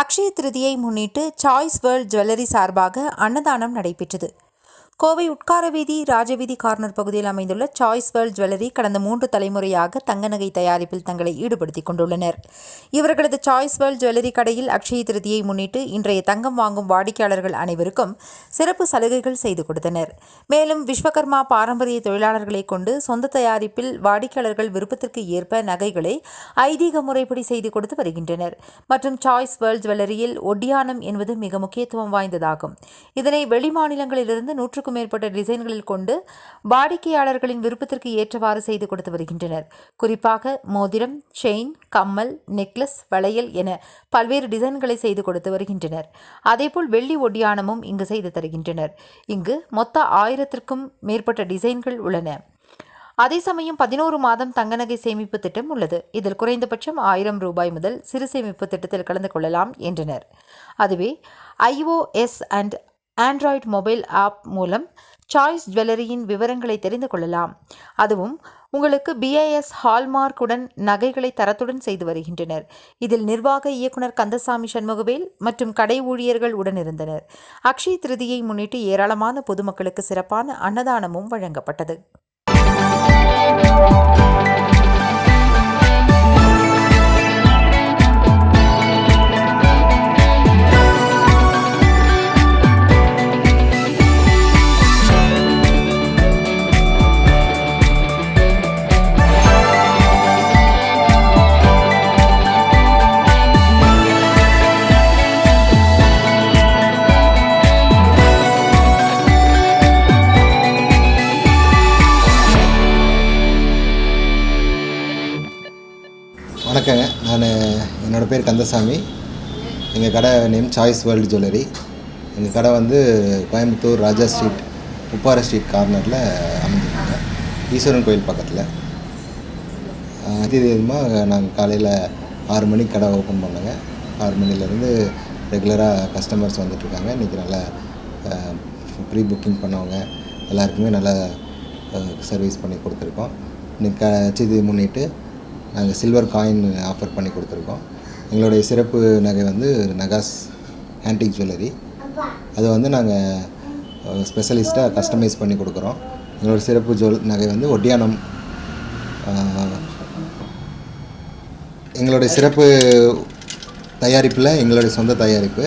அக்ஷய திருதியை முன்னிட்டு choice world jewellery சார்பாக அன்னதானம் நடைபெற்றது. கோவை உட்கார வீதி ராஜவீதி கார்னர் பகுதியில் அமைந்துள்ள சாய்ஸ் வேர்ல்ட் ஜுவல்லரி கடந்த மூன்று தலைமுறையாக தங்க நகை தயாரிப்பில் தங்களை ஈடுபடுத்திக் கொண்டுள்ளனர். இவர்களது சாய்ஸ் வேர்ல்ட் ஜுவல்லரி கடையில் அக்ஷய திருதியை முன்னிட்டு இன்றைய தங்கம் வாங்கும் வாடிக்கையாளர்கள் அனைவருக்கும் சிறப்பு சலுகைகள் செய்து கொடுத்தனர். மேலும் விஸ்வகர்மா பாரம்பரிய தொழிலாளர்களை கொண்டு சொந்த தயாரிப்பில் வாடிக்கையாளர்கள் விருப்பத்திற்கு ஏற்ப நகைகளை ஐதீக முறைப்படி செய்து கொடுத்து வருகின்றனர். மற்றும் சாய்ஸ் வேர்ல்ட் ஜுவல்லரியில் ஒட்டியானம் என்பது மிக முக்கியத்துவம் வாய்ந்ததாகும். இதனை வெளிமாநிலங்களிலிருந்து நூற்றுக்கும் மேற்பட்ட டிசைன்களில் கொண்டு வாடிக்கையாளர்களின் விருப்பத்திற்கு ஏற்றவாறு செய்து கொடுத்து வருகின்றனர். குறிப்பாக மோதிரம் செயின் கம்மல் நெக்லஸ் வளையல் என பல்வேறு டிசைன்களை செய்து கொடுத்து வருகின்றனர். அதேபோல் வெள்ளி ஒடியானமும் இங்கு செய்து தருகின்றனர். இங்கு மொத்த ஆயிரத்திற்கும் மேற்பட்ட டிசைன்கள் உள்ளன. அதே சமயம் பதினோரு மாதம் தங்கநகை சேமிப்பு திட்டம் உள்ளது. இதில் குறைந்தபட்சம் ஆயிரம் ரூபாய் முதல் சிறு சேமிப்பு திட்டத்தில் கலந்து கொள்ளலாம் என்றனர். அதுவே iOS and android mobile app மூலம் சாய்ஸ் ஜுவல்லரியின் விவரங்களை தெரிந்து கொள்ளலாம். அதுவும் உங்களுக்கு பிஐஎஸ் ஹால்மார்க்குடன் நகைகளை தரத்துடன் செய்து வருகின்றனர். இதில் நிர்வாக இயக்குனர் கந்தசாமி சண்முகவேல் மற்றும் கடை ஊழியர்கள் உடனிருந்தனர் அக்ஷய் திருதியை முன்னிட்டு ஏராளமான பொதுமக்களுக்கு சிறப்பான அன்னதானமும் வழங்கப்பட்டது. வணக்கங்க நான் என்னோடய பேர் கந்தசாமி. எங்கள் கடை நேம் சாய்ஸ் வேர்ல்டு ஜுவல்லரி எங்கள் கடை வந்து கோயம்புத்தூர் ராஜா ஸ்ட்ரீட் உப்பார ஸ்ட்ரீட் கார்னரில் அமைஞ்சிருக்காங்க. ஈஸ்வரன் கோயில் பக்கத்தில். அதிகமாக நாங்கள் காலையில் ஆறு மணிக்கு கடை ஓப்பன் பண்ணோங்க. ஆறு மணிலேருந்து ரெகுலராக கஸ்டமர்ஸ் வந்துட்டுருக்காங்க இன்றைக்கி நல்லா ப்ரீ புக்கிங் பண்ணவங்க எல்லாருக்குமே நல்லா சர்வீஸ் பண்ணி கொடுத்துருக்கோம். இன்றைக்கி கட்சி முன்னிட்டு நாங்கள் சில்வர் காயின் ஆஃபர் பண்ணி கொடுத்துருக்கோம். எங்களுடைய சிறப்பு நகை வந்து நகாஸ் ஆன்டிக் ஜுவல்லரி அதை வந்து நாங்கள் ஸ்பெஷலிஸ்ட்டாக கஸ்டமைஸ் பண்ணி கொடுக்குறோம். எங்களோட சிறப்பு ஜுவல் நகை வந்து ஒட்டியானம் எங்களுடைய சிறப்பு தயாரிப்பில் எங்களுடைய சொந்த தயாரிப்பு.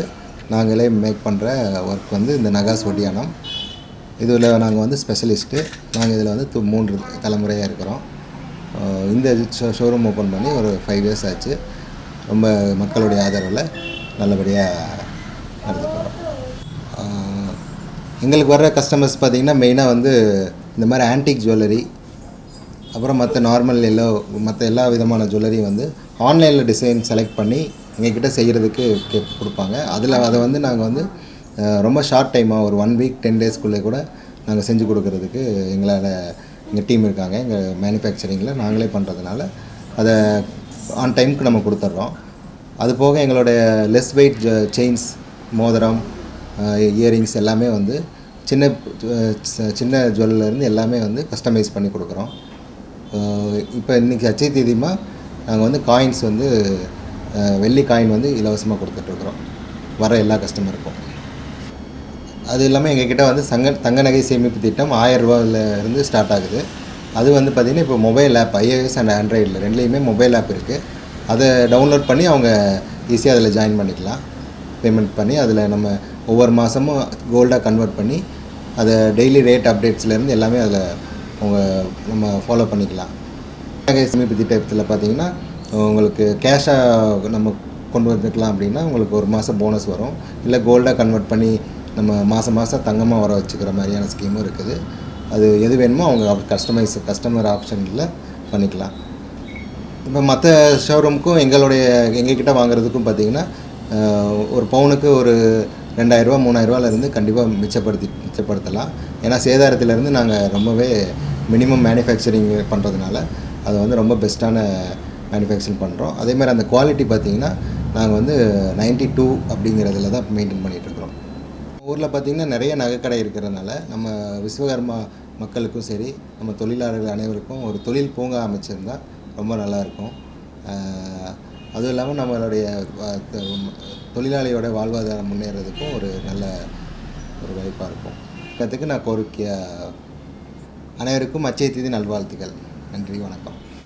நாங்களே மேக் பண்ணுற ஒர்க் வந்து இந்த நகாஸ் ஒட்டியானம் இதில் நாங்கள் வந்து ஸ்பெஷலிஸ்ட்டு நாங்கள் இதில் வந்து மூன்று தலைமுறையாக இருக்கிறோம். இந்த ஷோ ஷோரூம் ஓப்பன் பண்ணி ஒரு ஃபைவ் இயர்ஸ் ஆச்சு. ரொம்ப மக்களுடைய ஆதரவில் நல்லபடியாக நடந்து போகிறோம் எங்களுக்கு வர்ற கஸ்டமர்ஸ் பார்த்திங்கன்னா மெயினாக வந்து இந்த மாதிரி ஆன்டிக் ஜுவல்லரி அப்புறம் மற்ற நார்மல் எல்லோ மற்ற எல்லா விதமான ஜுவல்லரியும் வந்து ஆன்லைனில் டிசைன் செலக்ட் பண்ணி எங்ககிட்ட செய்கிறதுக்கு கே கொடுப்பாங்க. அதில் அதை வந்து நாங்கள் வந்து ரொம்ப ஷார்ட் டைமாக ஒரு ஒன் வீக் டென் டேஸ்க்குள்ளே கூட நாங்கள் செஞ்சு கொடுக்கறதுக்கு எங்களால் எங்கள் டீம் இருக்காங்க. எங்கள் மேனுஃபேக்சரிங்கில் நாங்களே பண்ணுறதுனால அதை ஆன் டைமுக்கு நம்ம கொடுத்துட்றோம் அது போக எங்களுடைய லெஸ் வெயிட் செயின்ஸ் மோதிரம் இயரிங்ஸ் எல்லாமே வந்து சின்ன சின்ன ஜுவல்லேருந்து எல்லாமே வந்து கஸ்டமைஸ் பண்ணி கொடுக்குறோம். இப்போ இன்றைக்கி அச்சை தேதிமா நாங்கள் வந்து காயின்ஸ் வந்து வெள்ளி காயின் வந்து இலவசமாக கொடுத்துட்ருக்குறோம் வர எல்லா கஸ்டமருக்கும் அது இல்லாமல் எங்ககிட்ட வந்து சங்க தங்க நகை சேமிப்பு திட்டம் ஆயிரம் இருந்து ஸ்டார்ட் ஆகுது. அது வந்து பார்த்திங்கன்னா இப்போ மொபைல் ஆப் ஐஏஎஸ் அண்ட் ஆண்ட்ராய்டில் ரெண்டுலேயுமே மொபைல் ஆப் இருக்குது அதை டவுன்லோட் பண்ணி அவங்க ஈஸியாக அதில் ஜாயின் பண்ணிக்கலாம். பேமெண்ட் பண்ணி அதில் நம்ம ஒவ்வொரு மாதமும் கோல்டாக கன்வெர்ட் பண்ணி அதை டெய்லி ரேட் அப்டேட்ஸ்லேருந்து எல்லாமே அதில் அவங்க நம்ம ஃபாலோ பண்ணிக்கலாம். நகை சேமிப்பு திட்டத்தில் பார்த்தீங்கன்னா உங்களுக்கு கேஷாக நம்ம கொண்டு வந்துக்கலாம் அப்படின்னா உங்களுக்கு ஒரு மாதம் போனஸ் வரும். இல்லை கோல்டாக கன்வெர்ட் பண்ணி நம்ம மாதம் மாதம் தங்கமாக வர வச்சுக்கிற மாதிரியான ஸ்கீமும் இருக்குது. அது எது வேணுமோ அவங்க கஸ்டமைஸ் கஸ்டமர் ஆப்ஷனில் பண்ணிக்கலாம். இப்போ மற்ற ஷோரூமுக்கும் எங்களுடைய எங்ககிட்ட வாங்குறதுக்கும் பார்த்தீங்கன்னா ஒரு பவுனுக்கு ஒரு ரெண்டாயிரரூவா மூணாயிரரூவாலேருந்து கண்டிப்பாக மிச்சப்படுத்தி மிச்சப்படுத்தலாம். ஏன்னா சேதாரத்திலேருந்து நாங்கள் ரொம்பவே மினிமம் மேனுஃபேக்சரிங் பண்ணுறதுனால அதை வந்து ரொம்ப பெஸ்ட்டான மேனுஃபேக்சரிங் பண்ணுறோம் அதேமாதிரி அந்த குவாலிட்டி பார்த்திங்கன்னா நாங்கள் வந்து 92 டூ அப்படிங்கிறதுல தான் மெயின்டைன் இருக்கோம். ஊரில் பார்த்திங்கன்னா நிறைய நகைக்கடை இருக்கிறதுனால நம்ம விஸ்வகர்மா மக்களுக்கும் சரி நம்ம தொழிலாளர்கள் அனைவருக்கும் ஒரு தொழில் பூங்கா அமைச்சிருந்தா ரொம்ப நல்லாயிருக்கும் அதுவும் இல்லாமல் நம்மளுடைய தொழிலாளியோட வாழ்வாதாரம் முன்னேறதுக்கும் ஒரு நல்ல ஒரு வாய்ப்பாக இருக்கும். அதுக்கு நான் கோரிக்கையாக அனைவருக்கும் அச்சய தீதி நல்வாழ்த்துக்கள். நன்றி வணக்கம்.